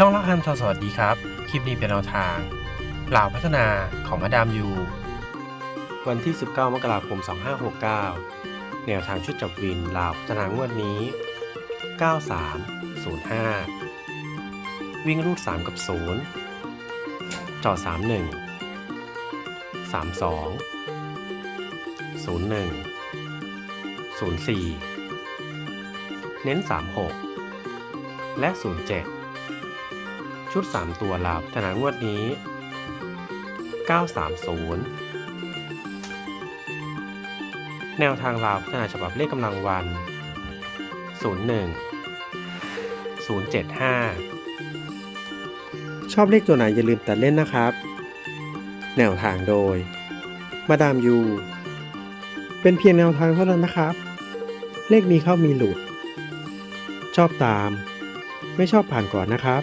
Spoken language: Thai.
ช่องลักฮันทอสวัสดีครับ คลิปนี้เป็นแนวทางเหล่าพัฒนาของมาดามยูวันที่ 19 มกราคม 2569 แนวทางชุดจับวินลาวพัฒนางวดนี้ 9305 วิ่งรูด 3 กับ 0 จอ 31 32 01 04 เน้น 36 และ 07 ชุด 3 ตัวลาวพัฒนางวดนี้ 930 แนวทางลาวพัฒนาฉบับเลขกำลังวัน 01 075 ชอบเลขตัวไหนอย่าลืมตัดเล่นนะครับ แนวทางโดย มาดามยู เป็นเพียงแนวทางเท่านั้นนะครับ เลขมีเข้ามีหลุด ชอบตาม ไม่ชอบผ่านก่อนนะครับ